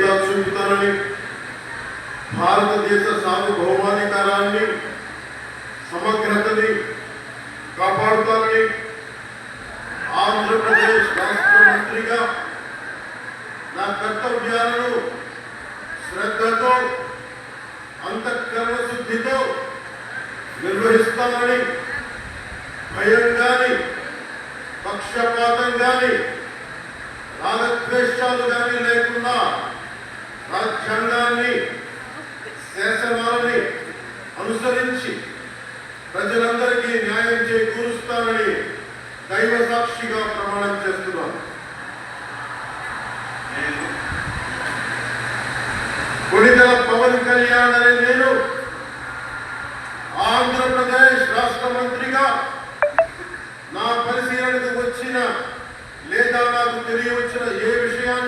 విధేయత చూపుతానని భారతదేశ సార్వభౌమాధికారాన్ని సమగ్రతని కాపాడుతానని ఆంధ్రప్రదేశ్ రాష్ట్ర మంత్రిగా నా కర్తవ్యాలను శ్రద్ధతో అంతఃకరణ శుద్ధితో నిర్వహిస్తానని భయం కానీ పక్షపాతం కానీ రాగద్వేషాలు కానీ లేకుండా రాజ్యాంగాన్ని శాసనాలని అనుసరించి ప్రజలందరికీ న్యాయం చేకూరుస్తానని దైవ సాక్షిగా ప్రమాణం చేస్తున్నాను. కొడిదల పవన్ కళ్యాణ్ అనే నేను ఆంధ్రప్రదేశ్ రాష్ట్ర మంత్రిగా నా పరిశీలనకు వచ్చిన లేదా నాకు తెలియవచ్చిన ఏ విషయాన్ని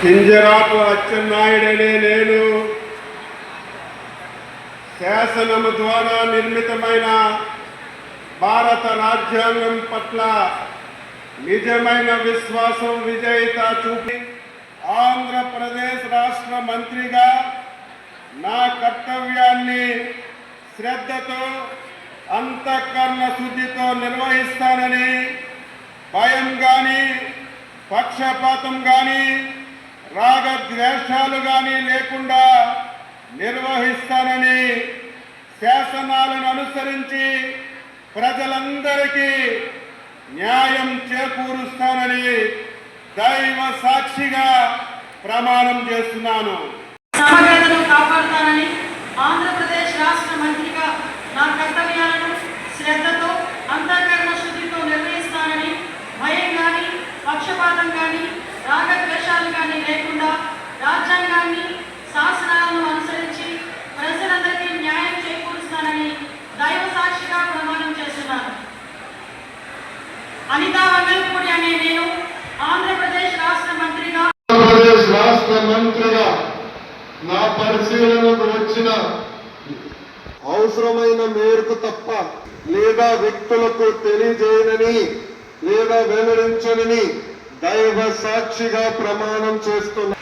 కింజరాపు అచ్చెన్నాయుడనే నేను. శాసనము ద్వారా నిర్మితమైన భారత రాజ్యాంగం పట్ల నిజమైన విశ్వాసం విజేత చూపి ఆంధ్రప్రదేశ్ రాష్ట్ర మంత్రిగా నా కర్తవ్యాన్ని శ్రద్ధతో అంతఃకరణ శుద్ధితో నిర్వహిస్తానని భయం కానీ పక్షపాతం కానీ రాగద్వేషాలు కానీ లేకుండా నిర్వహిస్తానని శాసనాలను అనుసరించి ప్రజలందరికీ న్యాయం చేకూరుస్తానని దైవ సాక్షిగా ప్రమాణం చేస్తున్నాను. సమగ్రతను కాపాడుతానని ఆంధ్రప్రదేశ్ రాష్ట్ర మంత్రిగా నా కర్తవ్యాలను శ్రద్ధతో అంతఃకరణ శుద్ధితో నిర్వహిస్తానని భయం కానీ పక్షపాతం కానీ రాగద్వేషాలు లేకుండా రాజ్యాంగాన్ని శాసనాలను అనుసరించి ప్రజలందరికీ న్యాయం చేకూరుస్తానని దైవ సాక్షిగా ప్రమాణం చేస్తున్నాను. అనితా వంగల్పూడి అనే నేను ఆంధ్రప్రదేశ్ రాష్ట్ర మంత్రిగా ఆంధ్రప్రదేశ్ రాష్ట్ర మంత్రిగా నా పరిశీలనకు వచ్చిన అవసరమైన మేరకు తప్ప లేదా వ్యక్తులకు తెలియజేయనని లేదా వెల్లడించనని దైవ సాక్షిగా ప్రమాణం చేస్తున్నా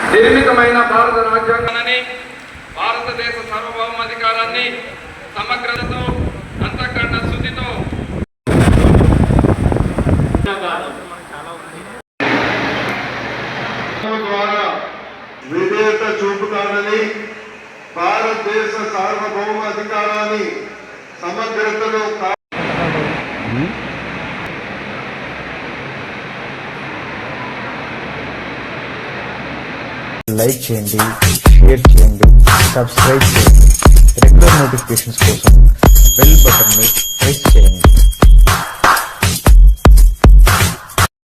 నిర్మితమైన భారత రాజ్యాంగాన్ని భారతదేశ సార్వభౌమాధికారాన్ని సమగ్రతతో అంతఃకరణ శుద్ధితో ద్వారా విధేయత చూపుతానని భారతదేశ సార్వభౌమ అధికారాన్ని సమగ్రతలో లైక్ చేయండి షేర్ చేయండి సబ్స్క్రైబ్ చేయండి. రెగ్యులర్ నోటిఫికేషన్స్ కోసం బెల్ బటన్ని ప్రెస్ చేయండి.